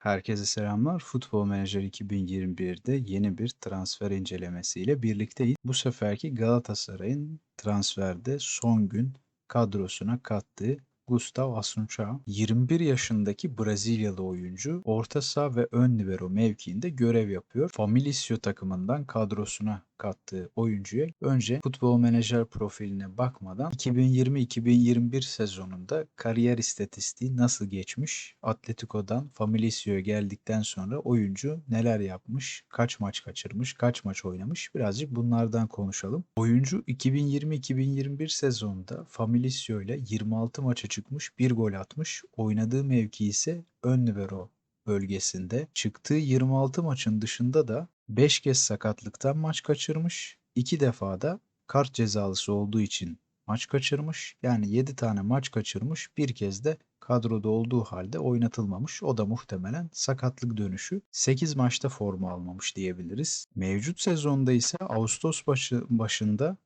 Herkese selamlar. Futbol Manager 2021'de yeni bir transfer incelemesiyle birlikteyiz. Bu seferki Galatasaray'ın transferde son gün kadrosuna kattığı Gustavo Assunção 21 yaşındaki Brezilyalı oyuncu orta saha ve ön libero mevkiinde görev yapıyor. Famalicão takımından kadrosuna kattığı oyuncuya önce futbol menajer profiline bakmadan 2020-2021 sezonunda kariyer istatistiği nasıl geçmiş? Atletico'dan Familicia'ya geldikten sonra oyuncu neler yapmış? Kaç maç kaçırmış? Kaç maç oynamış? Birazcık bunlardan konuşalım. Oyuncu 2020-2021 sezonunda Familicio ile 26 maça çıkmış, 1 gol atmış. Oynadığı mevki ise ön libero bölgesinde. Çıktığı 26 maçın dışında da 5 kez sakatlıktan maç kaçırmış. 2 defa da kart cezalısı olduğu için maç kaçırmış. Yani 7 tane maç kaçırmış. Bir kez de kadroda olduğu halde oynatılmamış. O da muhtemelen sakatlık dönüşü. 8 maçta forma almamış diyebiliriz. Mevcut sezonda ise Ağustos başı, başında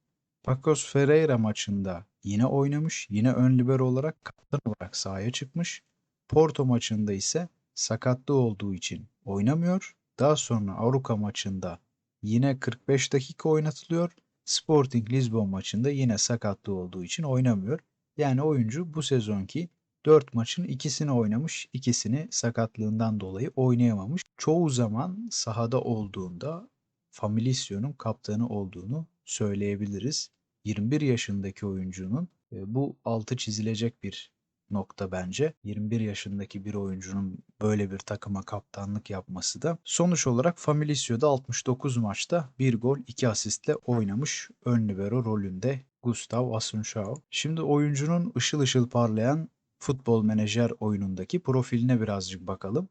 Pacos Ferreira maçında yine oynamış. Yine ön libero olarak kaptan olarak sahaya çıkmış. Porto maçında ise sakatlığı olduğu için oynamıyor. Daha sonra Avrupa maçında yine 45 dakika oynatılıyor. Sporting Lisbon maçında yine sakatlığı olduğu için oynamıyor. Yani oyuncu bu sezonki 4 maçın ikisini oynamış, ikisini sakatlığından dolayı oynayamamış. Çoğu zaman sahada olduğunda Familicion'un kaptanı olduğunu söyleyebiliriz. 21 yaşındaki oyuncunun e, bu altı çizilecek bir nokta bence. 21 yaşındaki bir oyuncunun böyle bir takıma kaptanlık yapması da. Sonuç olarak Famalicio'da 69 maçta 1 gol 2 asistle oynamış ön libero rolünde Gustavo Assunção. Şimdi oyuncunun ışıl ışıl parlayan futbol menajer oyunundaki profiline birazcık bakalım.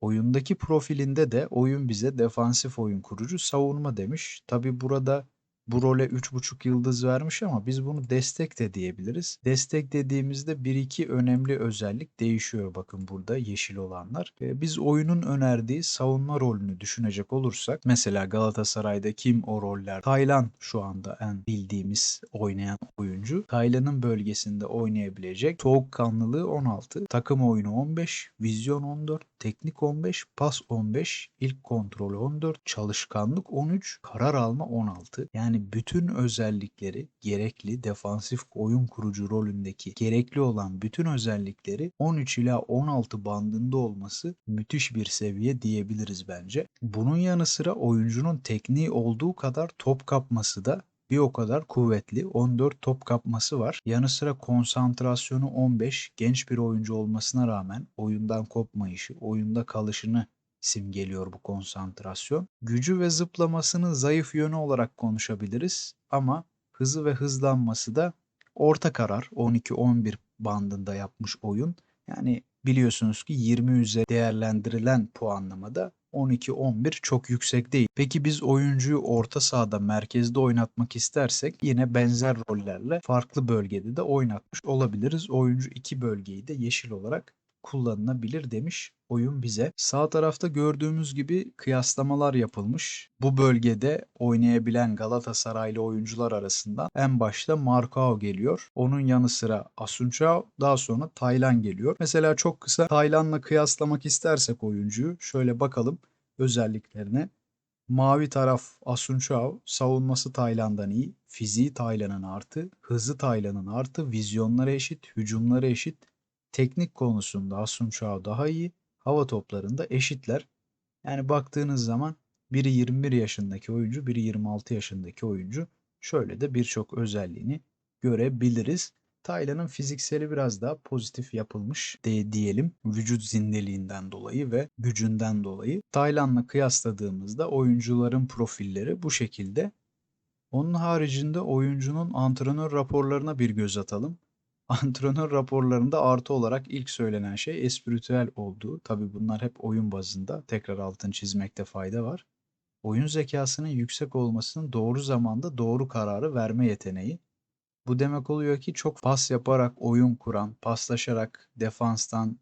Oyundaki profilinde de oyun bize defansif oyun kurucu savunma demiş. Tabi burada bu role 3,5 yıldız vermiş ama biz bunu destek de diyebiliriz. Destek dediğimizde 1-2 önemli özellik değişiyor bakın burada yeşil olanlar. Ee, biz oyunun önerdiği savunma rolünü düşünecek olursak mesela Galatasaray'da kim o roller? Taylan şu anda en bildiğimiz oynayan oyuncu. Taylan'ın bölgesinde oynayabilecek soğukkanlılığı 16, takım oyunu 15, vizyon 14, teknik 15, pas 15, ilk kontrol 14, çalışkanlık 13, karar alma 16. Yani bütün özellikleri gerekli defansif oyun kurucu rolündeki gerekli olan bütün özellikleri 13 ila 16 bandında olması müthiş bir seviye diyebiliriz bence. Bunun yanı sıra oyuncunun tekniği olduğu kadar top kapması da bir o kadar kuvvetli. 14 top kapması var. Yanı sıra konsantrasyonu 15. Genç bir oyuncu olmasına rağmen oyundan kopmayışı, oyunda kalışını simgeliyor bu konsantrasyon. Gücü ve zıplamasının zayıf yönü olarak konuşabiliriz ama hızı ve hızlanması da orta karar 12-11 bandında yapmış oyun. Yani biliyorsunuz ki 20 üzeri değerlendirilen puanlamada 12-11 çok yüksek değil. Peki biz oyuncuyu orta sahada merkezde oynatmak istersek yine benzer rollerle farklı bölgede de oynatmış olabiliriz. Oyuncu iki bölgeyi de yeşil olarak kullanılabilir demiş oyun bize. Sağ tarafta gördüğümüz gibi kıyaslamalar yapılmış. Bu bölgede oynayabilen Galatasaraylı oyuncular arasında en başta Marcao geliyor. Onun yanı sıra Asuncao daha sonra Taylan geliyor. Mesela çok kısa Taylan'la kıyaslamak istersek oyuncuyu şöyle bakalım özelliklerine. Mavi taraf Asuncao, savunması Tayland'dan iyi, fiziği Taylan'ın artı, hızı Taylan'ın artı, vizyonları eşit, hücumları eşit, teknik konusunda Asuncao daha iyi, hava toplarında eşitler. Yani baktığınız zaman biri 21 yaşındaki oyuncu, biri 26 yaşındaki oyuncu. Şöyle de birçok özelliğini görebiliriz. Taylan'ın fizikseli biraz daha pozitif yapılmış de diyelim vücut zindeliğinden dolayı ve gücünden dolayı. Taylan'la kıyasladığımızda oyuncuların profilleri bu şekilde. Onun haricinde oyuncunun antrenör raporlarına bir göz atalım. Antrenör raporlarında artı olarak ilk söylenen şey espritüel olduğu. Tabi bunlar hep oyun bazında. Tekrar altını çizmekte fayda var. Oyun zekasının yüksek olmasının doğru zamanda doğru kararı verme yeteneği. Bu demek oluyor ki çok pas yaparak oyun kuran, paslaşarak defanstan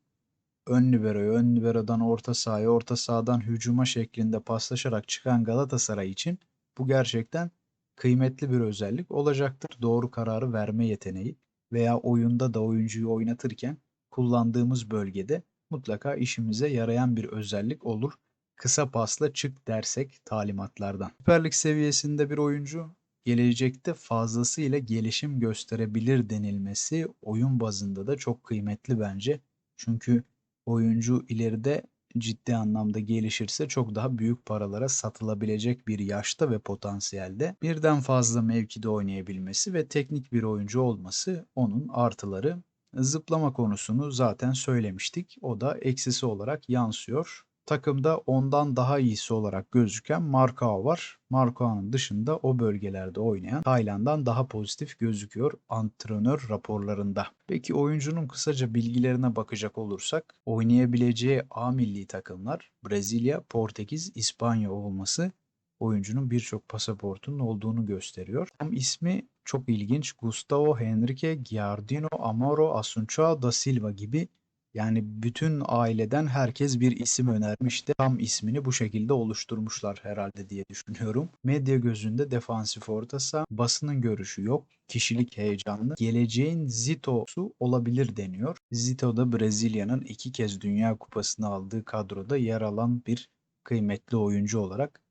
ön liberoya, ön liberodan orta sahaya, orta sahadan hücuma şeklinde paslaşarak çıkan Galatasaray için bu gerçekten kıymetli bir özellik olacaktır. Doğru kararı verme yeteneği veya oyunda da oyuncuyu oynatırken kullandığımız bölgede mutlaka işimize yarayan bir özellik olur. Kısa pasla çık dersek talimatlardan. Süper Lig seviyesinde bir oyuncu gelecekte fazlasıyla gelişim gösterebilir denilmesi oyun bazında da çok kıymetli bence. Çünkü oyuncu ileride ciddi anlamda gelişirse çok daha büyük paralara satılabilecek bir yaşta ve potansiyelde birden fazla mevkide oynayabilmesi ve teknik bir oyuncu olması onun artıları. Zıplama konusunu zaten söylemiştik. O da eksisi olarak yansıyor. Takımda ondan daha iyisi olarak gözüken Markao var. Markao'nun dışında o bölgelerde oynayan Tayland'dan daha pozitif gözüküyor antrenör raporlarında. Peki oyuncunun kısaca bilgilerine bakacak olursak oynayabileceği A milli takımlar Brezilya, Portekiz, İspanya olması oyuncunun birçok pasaportunun olduğunu gösteriyor. Hem ismi çok ilginç. Gustavo Henrique Giardino Amaro Assunção da Silva gibi yani bütün aileden herkes bir isim önermiş de tam ismini bu şekilde oluşturmuşlar herhalde diye düşünüyorum. Medya gözünde defansif orta saha, basının görüşü yok, kişilik heyecanlı, geleceğin Zito'su olabilir deniyor. Zito da Brezilya'nın iki kez Dünya Kupası'nı aldığı kadroda yer alan bir kıymetli oyuncu olarak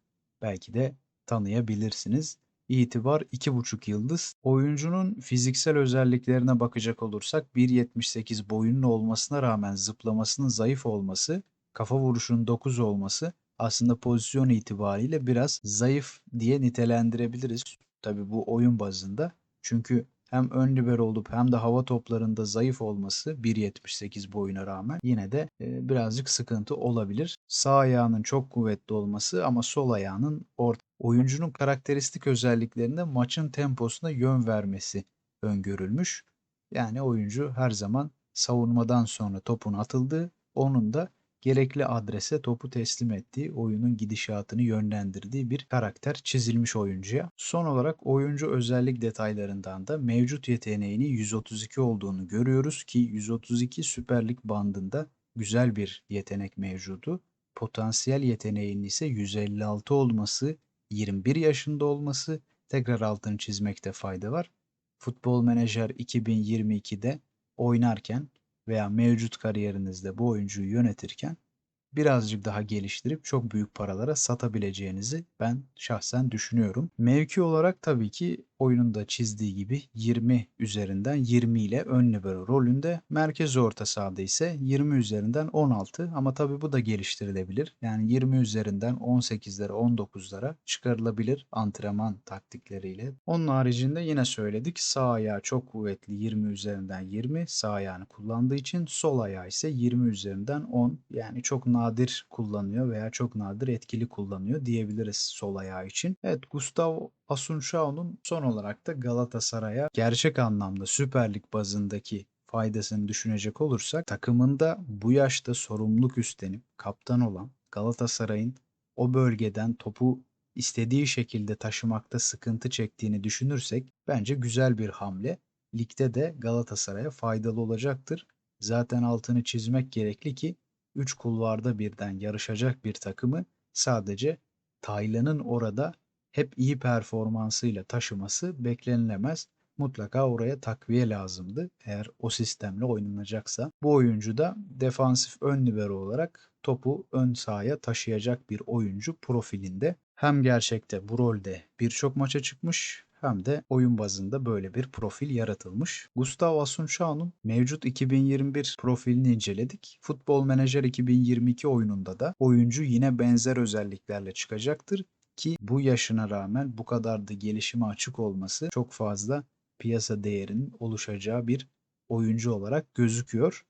belki de tanıyabilirsiniz. İtibar 2,5 yıldız. Oyuncunun fiziksel özelliklerine bakacak olursak 1.78 boyunun olmasına rağmen zıplamasının zayıf olması, kafa vuruşunun 9 olması aslında pozisyon itibariyle biraz zayıf diye nitelendirebiliriz. Tabi bu oyun bazında. Çünkü hem ön libero olup hem de hava toplarında zayıf olması 1.78 boyuna rağmen yine de e, birazcık sıkıntı olabilir. Sağ ayağının çok kuvvetli olması ama sol ayağının orta. Oyuncunun karakteristik özelliklerinde maçın temposuna yön vermesi öngörülmüş. Yani oyuncu her zaman savunmadan sonra topun atıldığı, onun da gerekli adrese topu teslim ettiği, oyunun gidişatını yönlendirdiği bir karakter çizilmiş oyuncuya. Son olarak oyuncu özellik detaylarından da mevcut yeteneğini 132 olduğunu görüyoruz ki 132 Süper Lig bandında güzel bir yetenek mevcudu. Potansiyel yeteneğinin ise 156 olması, 21 yaşında olması tekrar altını çizmekte fayda var. Futbol Menajer 2022'de oynarken veya mevcut kariyerinizde bu oyuncuyu yönetirken birazcık daha geliştirip çok büyük paralara satabileceğinizi ben şahsen düşünüyorum. Mevki olarak tabii ki oyunun da çizdiği gibi 20 üzerinden 20 ile ön libero rolünde. Merkez orta sahada ise 20 üzerinden 16 ama tabii bu da geliştirilebilir. Yani 20 üzerinden 18'lere 19'lara çıkarılabilir antrenman taktikleriyle. Onun haricinde yine söyledik sağ ayağı çok kuvvetli 20 üzerinden 20 sağ ayağını kullandığı için sol ayağı ise 20 üzerinden 10 yani çok nadir kullanıyor veya çok nadir etkili kullanıyor diyebiliriz sol ayağı için. Evet Gustavo Asunçao'nun son olarak da Galatasaray'a gerçek anlamda Süper Lig bazındaki faydasını düşünecek olursak takımında bu yaşta sorumluluk üstlenip kaptan olan Galatasaray'ın o bölgeden topu istediği şekilde taşımakta sıkıntı çektiğini düşünürsek bence güzel bir hamle. Ligde de Galatasaray'a faydalı olacaktır. Zaten altını çizmek gerekli ki 3 kulvarda birden yarışacak bir takımı sadece Taylan'ın orada hep iyi performansıyla taşıması beklenilemez. Mutlaka oraya takviye lazımdı eğer o sistemle oynanacaksa. Bu oyuncu da defansif ön libero olarak topu ön sahaya taşıyacak bir oyuncu profilinde. Hem gerçekte bu rolde birçok maça çıkmış hem de oyun bazında böyle bir profil yaratılmış. Gustavo Asunçao'nun mevcut 2021 profilini inceledik. Futbol Menajer 2022 oyununda da oyuncu yine benzer özelliklerle çıkacaktır ki bu yaşına rağmen bu kadar da gelişime açık olması çok fazla piyasa değerinin oluşacağı bir oyuncu olarak gözüküyor.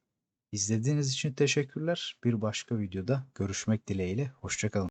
İzlediğiniz için teşekkürler. Bir başka videoda görüşmek dileğiyle. Hoşçakalın.